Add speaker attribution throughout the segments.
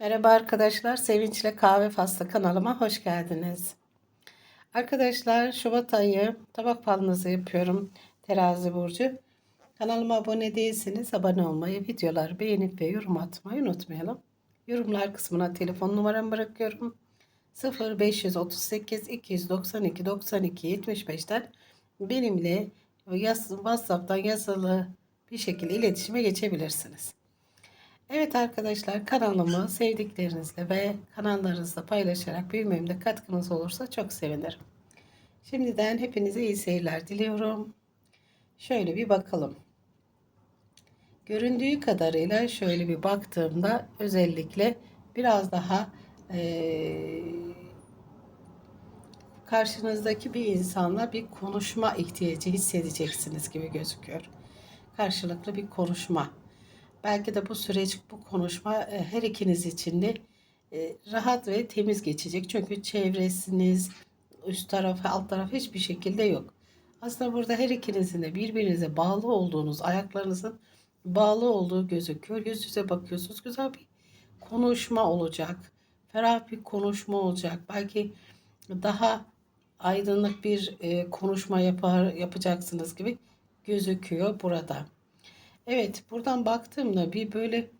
Speaker 1: Merhaba arkadaşlar, Sevinçle Kahve Faslı kanalıma hoş geldiniz. Arkadaşlar Şubat ayı tabak falınızı yapıyorum. Terazi burcu. Kanalıma abone değilseniz abone olmayı, videoları beğenip ve yorum atmayı unutmayalım. Yorumlar kısmına telefon numaramı bırakıyorum. 0538 292 92 75'ten benimle WhatsApp'tan yazılı bir şekilde iletişime geçebilirsiniz. Evet arkadaşlar kanalımı sevdiklerinizle ve kanallarınızda paylaşarak büyümemde katkınız olursa çok sevinirim. Şimdiden hepinize iyi seyirler diliyorum. Şöyle bir bakalım. Göründüğü kadarıyla şöyle bir baktığımda özellikle biraz daha eee, karşınızdaki bir insanla bir konuşma ihtiyacı hissedeceksiniz gibi gözüküyor. Karşılıklı bir konuşma. Belki de bu süreç, bu konuşma e, her ikiniz için de e, rahat ve temiz geçecek. Çünkü çevresiniz, üst tarafı, alt tarafı hiçbir şekilde yok. Aslında burada her ikinizin de birbirinize bağlı olduğunuz, ayaklarınızın bağlı olduğu gözüküyor. Yüz yüze bakıyorsunuz. Güzel bir konuşma olacak. Ferah bir konuşma olacak. Belki daha aydınlık bir e, konuşma yapar yapacaksınız gibi gözüküyor burada. Evet, buradan baktığımda bir böyle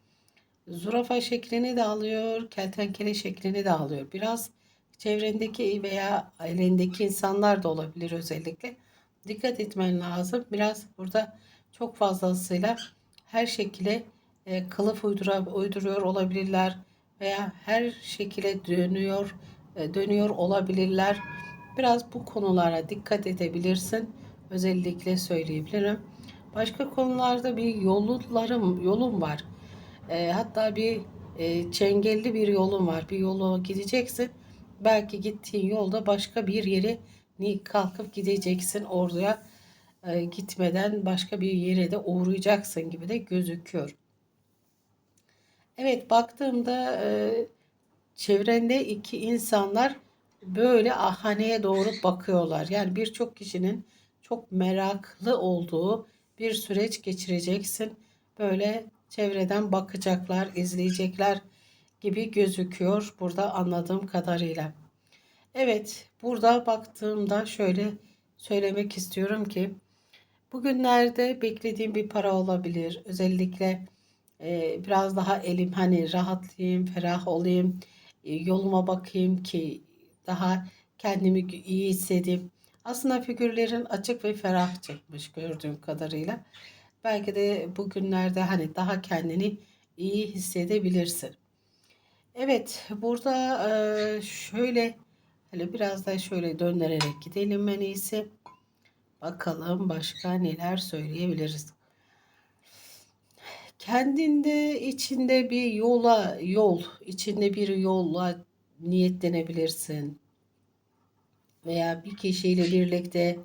Speaker 1: zürafa şeklini de alıyor, kertenkele şeklini de alıyor. Biraz çevrendeki veya ailendeki insanlar da olabilir özellikle. Dikkat etmen lazım. Biraz burada çok fazlasıyla her şekilde e, kılıf uydura, uyduruyor olabilirler veya her şekilde dönüyor e, dönüyor olabilirler. Biraz bu konulara dikkat edebilirsin. Özellikle söyleyebilirim. Başka konularda bir yollarım, yolum var. E, hatta bir e, çengelli bir yolum var. Bir yolu gideceksin. Belki gittiğin yolda başka bir yere kalkıp gideceksin. Oraya e, gitmeden başka bir yere de uğrayacaksın gibi de gözüküyor. Evet baktığımda e, çevrende iki insanlar böyle ahaneye doğru bakıyorlar. Yani birçok kişinin çok meraklı olduğu bir süreç geçireceksin. Böyle çevreden bakacaklar, izleyecekler gibi gözüküyor burada anladığım kadarıyla. Evet, burada baktığımda şöyle söylemek istiyorum ki bugünlerde beklediğim bir para olabilir. Özellikle e, biraz daha elim hani rahatlayayım, ferah olayım, e, yoluma bakayım ki daha kendimi iyi hissedeyim. Aslında figürlerin açık ve ferah çekmiş gördüğüm kadarıyla. Belki de bugünlerde hani daha kendini iyi hissedebilirsin. Evet burada e, şöyle hani biraz da şöyle döndürerek gidelim en iyisi. Bakalım başka neler söyleyebiliriz. Kendinde içinde bir yola yol içinde bir yolla niyetlenebilirsin veya bir kişiyle birlikte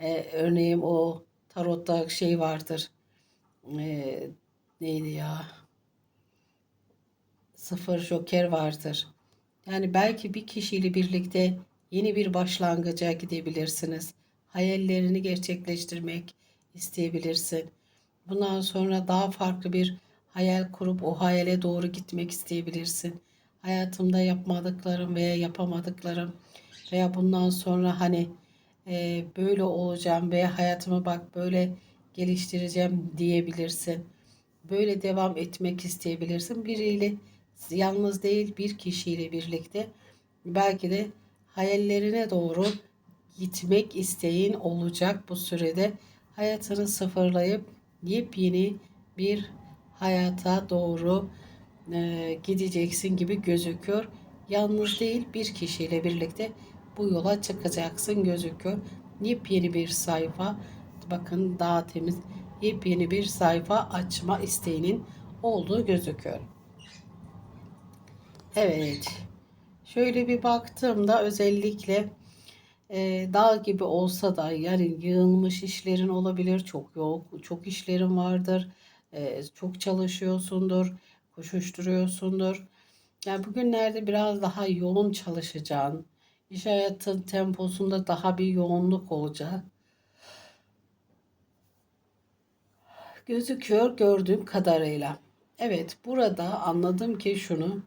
Speaker 1: e, örneğin o tarotta şey vardır. E, neydi ya? Sıfır joker vardır. Yani belki bir kişiyle birlikte yeni bir başlangıca gidebilirsiniz. Hayallerini gerçekleştirmek isteyebilirsin. Bundan sonra daha farklı bir hayal kurup o hayale doğru gitmek isteyebilirsin. Hayatımda yapmadıklarım veya yapamadıklarım veya bundan sonra hani e, böyle olacağım veya hayatımı bak böyle geliştireceğim diyebilirsin. Böyle devam etmek isteyebilirsin. Biriyle yalnız değil bir kişiyle birlikte belki de hayallerine doğru gitmek isteğin olacak bu sürede. Hayatını sıfırlayıp yepyeni bir hayata doğru e, gideceksin gibi gözüküyor. Yalnız değil bir kişiyle birlikte bu yola çıkacaksın gözüküyor. Yepyeni bir sayfa bakın daha temiz yepyeni bir sayfa açma isteğinin olduğu gözüküyor. Evet. Şöyle bir baktığımda özellikle e, dağ gibi olsa da yani yığılmış işlerin olabilir. Çok yok, çok işlerin vardır. E, çok çalışıyorsundur, koşuşturuyorsundur. Yani bugünlerde biraz daha yoğun çalışacağın, İş hayatın temposunda daha bir yoğunluk olacak. Gözüküyor gördüğüm kadarıyla. Evet burada anladım ki şunu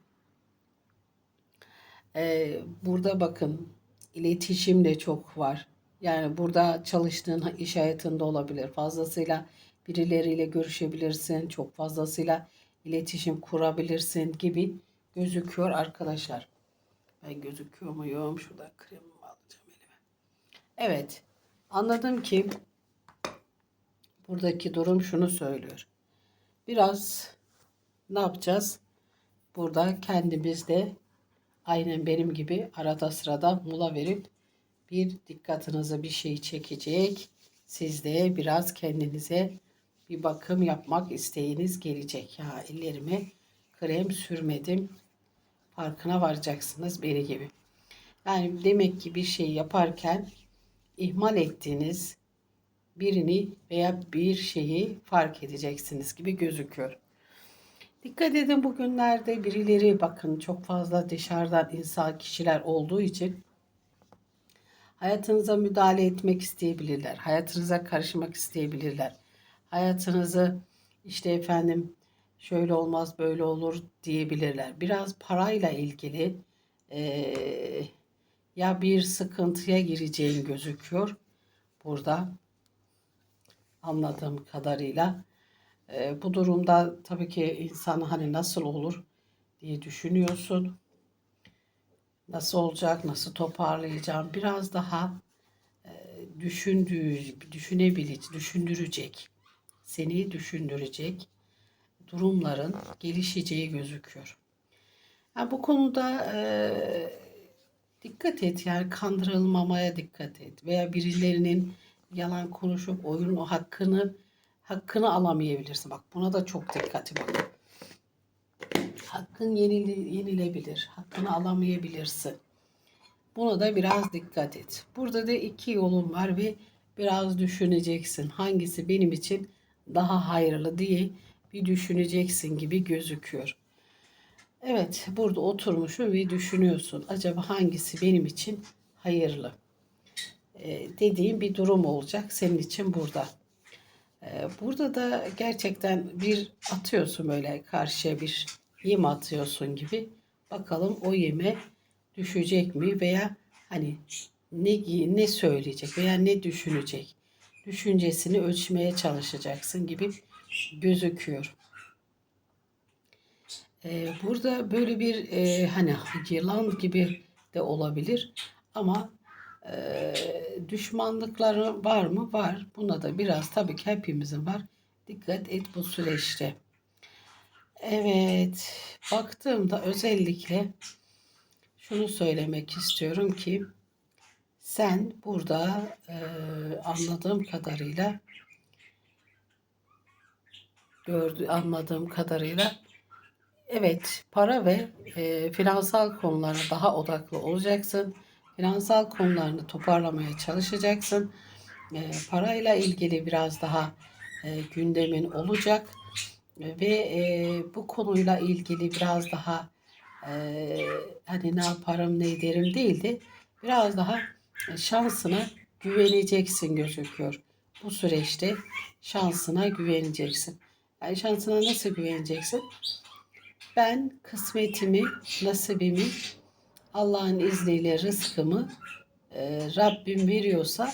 Speaker 1: Ee, burada bakın iletişim de çok var. Yani burada çalıştığın iş hayatında olabilir. Fazlasıyla birileriyle görüşebilirsin. Çok fazlasıyla iletişim kurabilirsin gibi gözüküyor arkadaşlar. Ben gözüküyor muyum? Şurada kremimi alacağım elime. Evet. Anladım ki buradaki durum şunu söylüyor. Biraz ne yapacağız? Burada kendimizde aynen benim gibi arada sırada mola verip bir dikkatinize bir şey çekecek. Siz de biraz kendinize bir bakım yapmak isteğiniz gelecek. Ya ellerime krem sürmedim. Farkına varacaksınız beni gibi. Yani demek ki bir şey yaparken ihmal ettiğiniz birini veya bir şeyi fark edeceksiniz gibi gözüküyor. Dikkat edin bugünlerde birileri bakın çok fazla dışarıdan insan kişiler olduğu için hayatınıza müdahale etmek isteyebilirler. Hayatınıza karışmak isteyebilirler. Hayatınızı işte efendim şöyle olmaz böyle olur diyebilirler. Biraz parayla ilgili eee, ya bir sıkıntıya gireceğin gözüküyor burada anladığım kadarıyla. Eee, bu durumda tabii ki insan hani nasıl olur diye düşünüyorsun. Nasıl olacak, nasıl toparlayacağım biraz daha düşündüğü, düşünebilecek, düşündürecek, seni düşündürecek durumların gelişeceği gözüküyor. Yani bu konuda e, dikkat et yani kandırılmamaya dikkat et veya birilerinin yalan konuşup oyun o hakkını hakkını alamayabilirsin. Bak buna da çok dikkatli bak. Hakkın yenile, yenilebilir. Hakkını alamayabilirsin. Buna da biraz dikkat et. Burada da iki yolun var ve biraz düşüneceksin. Hangisi benim için daha hayırlı diye bir düşüneceksin gibi gözüküyor. Evet, burada oturmuşsun ve düşünüyorsun. Acaba hangisi benim için hayırlı? Ee, dediğim bir durum olacak senin için burada. Ee, burada da gerçekten bir atıyorsun böyle karşıya bir yem atıyorsun gibi. Bakalım o yeme düşecek mi veya hani ne ne söyleyecek veya ne düşünecek düşüncesini ölçmeye çalışacaksın gibi gözüküyor. Ee, burada böyle bir e, hani yılan gibi de olabilir ama e, düşmanlıkları var mı? Var. Buna da biraz tabii ki hepimizin var. Dikkat et bu süreçte. Evet, baktığımda özellikle şunu söylemek istiyorum ki sen burada e, anladığım kadarıyla gördü anladığım kadarıyla evet para ve e, finansal konulara daha odaklı olacaksın. Finansal konularını toparlamaya çalışacaksın. E, parayla ilgili biraz daha e, gündemin olacak ve e, bu konuyla ilgili biraz daha e, hani ne yaparım ne ederim değil de biraz daha şansına güveneceksin gözüküyor. Bu süreçte şansına güveneceksin. Yani şansına nasıl güveneceksin? Ben kısmetimi, nasibimi, Allah'ın izniyle rızkımı e, Rabbim veriyorsa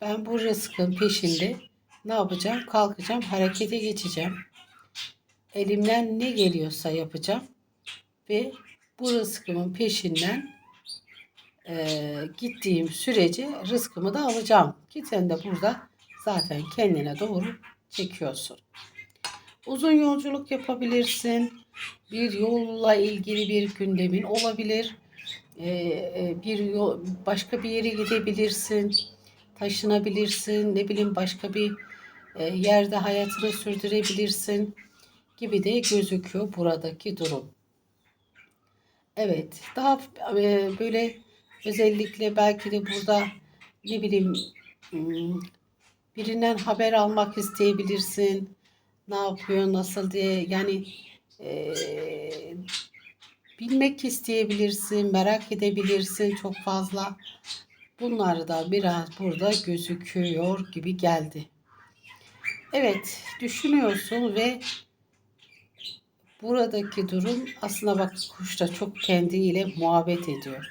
Speaker 1: ben bu rızkın peşinde ne yapacağım? Kalkacağım, harekete geçeceğim. Elimden ne geliyorsa yapacağım ve bu rızkımın peşinden e, gittiğim sürece rızkımı da alacağım. Ki sen de burada zaten kendine doğru çekiyorsun. Uzun yolculuk yapabilirsin. Bir yolla ilgili bir gündemin olabilir. E, e, bir yol, başka bir yere gidebilirsin. Taşınabilirsin. Ne bileyim başka bir e, yerde hayatını sürdürebilirsin gibi de gözüküyor buradaki durum. Evet, daha e, böyle özellikle belki de burada ne bileyim hmm, birinden haber almak isteyebilirsin. Ne yapıyor, nasıl diye yani e, bilmek isteyebilirsin, merak edebilirsin çok fazla. Bunlar da biraz burada gözüküyor gibi geldi. Evet, düşünüyorsun ve Buradaki durum aslında bak kuş da çok kendiyle muhabbet ediyor.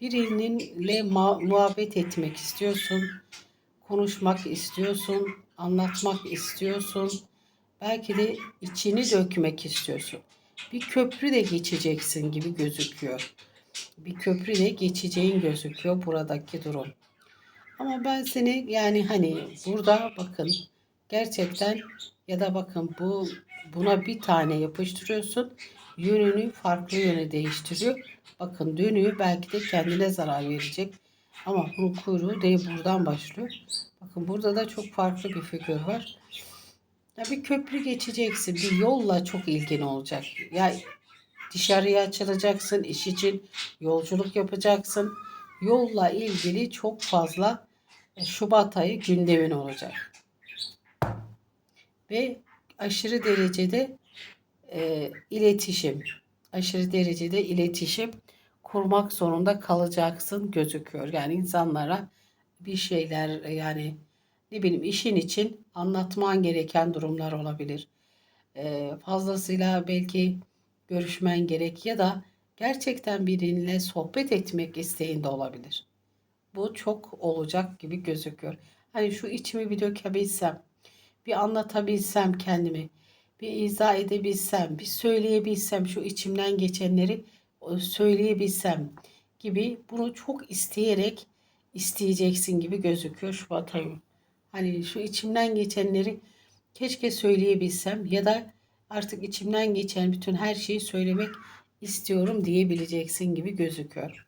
Speaker 1: Birininle ma- muhabbet etmek istiyorsun, konuşmak istiyorsun, anlatmak istiyorsun. Belki de içini dökmek istiyorsun. Bir köprü de geçeceksin gibi gözüküyor. Bir köprü de geçeceğin gözüküyor buradaki durum. Ama ben seni yani hani burada bakın gerçekten ya da bakın bu buna bir tane yapıştırıyorsun. Yönünü farklı yöne değiştiriyor. Bakın dönüyor belki de kendine zarar verecek. Ama bunun kuyruğu de buradan başlıyor. Bakın burada da çok farklı bir figür var. Ya bir köprü geçeceksin. Bir yolla çok ilgin olacak. Ya dışarıya açılacaksın. iş için yolculuk yapacaksın. Yolla ilgili çok fazla e, Şubat ayı gündemin olacak. Ve aşırı derecede e, iletişim, aşırı derecede iletişim kurmak zorunda kalacaksın gözüküyor. Yani insanlara bir şeyler yani ne bileyim işin için anlatman gereken durumlar olabilir. E, fazlasıyla belki görüşmen gerek ya da gerçekten biriyle sohbet etmek isteğinde olabilir. Bu çok olacak gibi gözüküyor. Hani şu içimi bir dökebilsem, bir anlatabilsem kendimi, bir izah edebilsem, bir söyleyebilsem, şu içimden geçenleri söyleyebilsem gibi bunu çok isteyerek isteyeceksin gibi gözüküyor Şubat ayı. Hani şu içimden geçenleri keşke söyleyebilsem ya da artık içimden geçen bütün her şeyi söylemek istiyorum diyebileceksin gibi gözüküyor.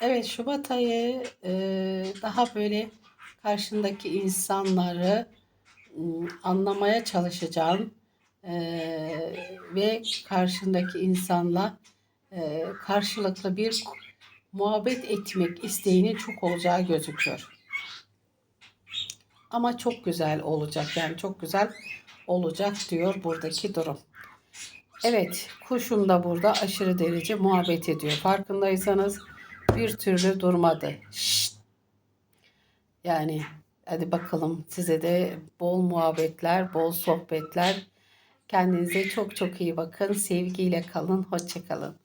Speaker 1: Evet Şubat ayı e, daha böyle karşındaki insanları ım, anlamaya çalışacağın e, ve karşındaki insanla e, karşılıklı bir muhabbet etmek isteğinin çok olacağı gözüküyor. Ama çok güzel olacak yani çok güzel olacak diyor buradaki durum. Evet kuşum da burada aşırı derece muhabbet ediyor. Farkındaysanız bir türlü durmadı. Şşt. Yani hadi bakalım size de bol muhabbetler, bol sohbetler. Kendinize çok çok iyi bakın. Sevgiyle kalın. Hoşçakalın.